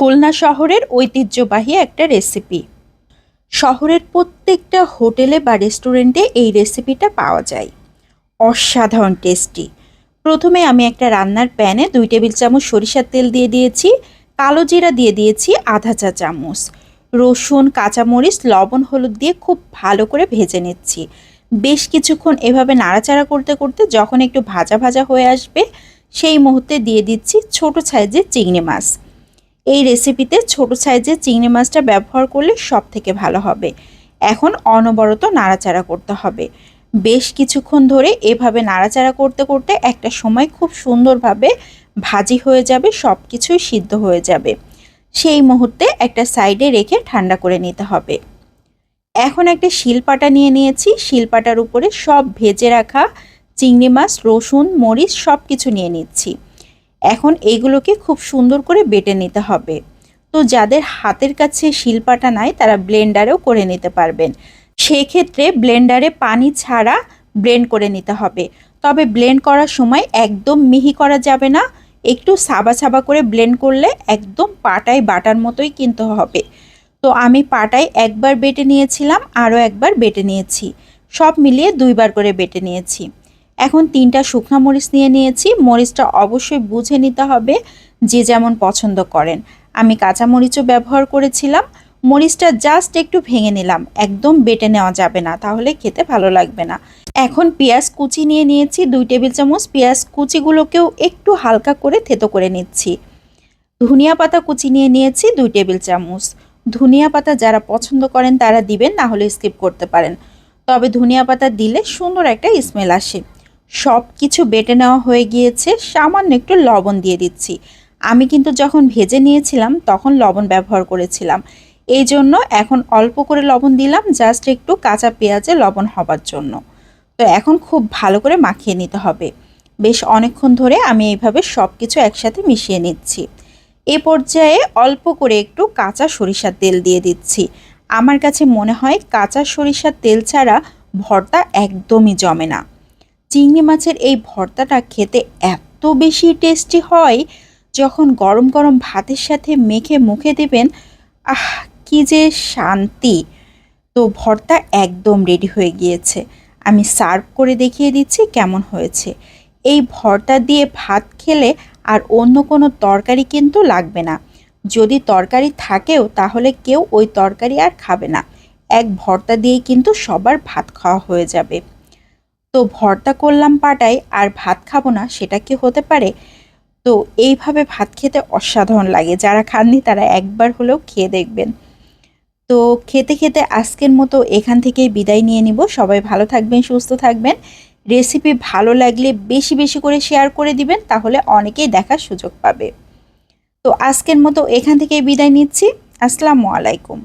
খুলনা শহরের ঐতিহ্যবাহী একটা রেসিপি শহরের প্রত্যেকটা হোটেলে বা রেস্টুরেন্টে এই রেসিপিটা পাওয়া যায়। অসাধারণ টেস্টি প্রথমে আমি একটা রান্নার প্যানে দুই টেবিল চামচ সরিষার তেল দিয়ে দিয়েছি, কালো জিরা দিয়ে দিয়েছি আধা চা চামচ। রসুন, কাঁচামরিচ, লবণ, হলুদ দিয়ে খুব ভালো করে ভেজে নিচ্ছি। বেশ কিছুক্ষণ এভাবে নাড়াচাড়া করতে করতে যখন একটু ভাজা ভাজা হয়ে আসবে, সেই মুহূর্তে দিয়ে দিচ্ছি ছোট সাইজের চিংড়ি মাছ। এই রেসিপিতে ছোট সাইজের চিংড়ি মাছটা ব্যবহার করলে সব থেকে ভালো হবে। এখন অনবরত নাড়াচাড়া করতে হবে। বেশ কিছুক্ষণ ধরে এভাবে নাড়াচাড়া করতে করতে একটা সময় খুব সুন্দরভাবে ভাজি হয়ে যাবে সব কিছুই সিদ্ধ হয়ে যাবে। সেই মুহূর্তে একটা সাইডে রেখে ঠান্ডা করে নিতে হবে। এখন একটা শিলপাটা নিয়ে নিয়েছি। শিলপাটার উপরে সব ভেজে রাখা চিংড়ি মাছ, রসুন, মরিচ সব কিছু নিয়ে নিচ্ছি। এখন এইগুলোকে খুব সুন্দর করে বেটে নিতে হবে। তো যাদের হাতের কাছে শিলপাটা নাই, তারা ব্লেন্ডারেও করে নিতে পারবেন। সেক্ষেত্রে ব্লেন্ডারে পানি ছাড়া ব্লেন্ড করে নিতে হবে। তবে ব্লেন্ড করার সময় একদম মিহি করা যাবে না। একটু সাবা সাবা করে ব্লেন্ড করলে একদম পাটায় বাটার মতোই কিনতে হবে। তো আমি পাটায় একবার বেটে নিয়েছিলাম, আরও একবার বেটে নিয়েছি। সব মিলিয়ে দুইবার করে বেটে নিয়েছি। এখন তিনটা শুকনো মরিচ নিয়ে নিয়েছি। মরিচটা অবশ্যই বুঝে নিতে হবে যে যেমন পছন্দ করেন। আমি কাঁচা মরিচও ব্যবহার করেছিলাম। মরিচটা জাস্ট একটু ভেঙে নিলাম। একদম বেটে নেওয়া যাবে না, তাহলে খেতে ভালো লাগবে না। এখন পেঁয়াজ কুচি নিয়ে নিয়েছি, দুই টেবিল চামচ পেঁয়াজ কুচিগুলোকেও একটু হালকা করে থেতো করে নিচ্ছি। ধনিয়া পাতা কুচি নিয়ে নিয়েছি, দুই টেবিল চামচ। ধনিয়া পাতা যারা পছন্দ করেন তারা দিবেন, না হলে স্কিপ করতে পারেন। তবে ধনিয়া পাতা দিলে সুন্দর একটা স্মেল আসে। সব কিছু বেটে নেওয়া হয়ে গিয়েছে, সামান্য একটু লবণ দিয়ে দিচ্ছি। আমি কিন্তু যখন ভেজে নিয়েছিলাম, তখন লবণ ব্যবহার করেছিলাম। এই জন্য এখন অল্প করে লবণ দিলাম, জাস্ট একটু কাঁচা পেঁয়াজে লবণ হবার জন্য। তো এখন খুব ভালো করে মাখিয়ে নিতে হবে। বেশ অনেকক্ষণ ধরে আমি এইভাবে সব কিছু একসাথে মিশিয়ে নিচ্ছি। এ পর্যায়ে অল্প করে একটু কাঁচা সরিষার তেল দিয়ে দিচ্ছি। আমার কাছে মনে হয় কাঁচা সরিষার তেল ছাড়া ভর্তা একদমই জমে না। চিংড়ি মাছের এই ভর্তাটা খেতে এত বেশি টেস্টি হয়, যখন গরম গরম ভাতের সাথে মেখে মুখে দেবেন, আহ, কি যে শান্তি। তো ভর্তা একদম রেডি হয়ে গিয়েছে। আমি সার্ভ করে দেখিয়ে দিচ্ছি কেমন হয়েছে। এই ভর্তা দিয়ে ভাত খেলে আর অন্য কোনো তরকারি কিন্তু লাগবে না। যদি তরকারি থাকেও, তাহলে কেউ ওই তরকারি আর খাবে না। এক ভর্তা দিয়েই কিন্তু সবার ভাত খাওয়া হয়ে যাবে। তো ভর্তা করলাম পাটায় আর ভাত খাব না, সেটা কি হতে পারে? তো এইভাবে ভাত খেতে অসাধারণ লাগে, যারা খাননি তারা একবার হলেও খেয়ে দেখবেন। তো খেতে খেতে আজকের মতো এখান থেকেই বিদায় নিয়ে নিব। সবাই ভালো থাকবেন, সুস্থ থাকবেন। রেসিপি ভালো লাগলে বেশি বেশি করে শেয়ার করে দিবেন, তাহলে অনেকেই দেখার সুযোগ পাবে। তো আজকের মতো এখান থেকেই বিদায় নিচ্ছি। আসসালামু আলাইকুম।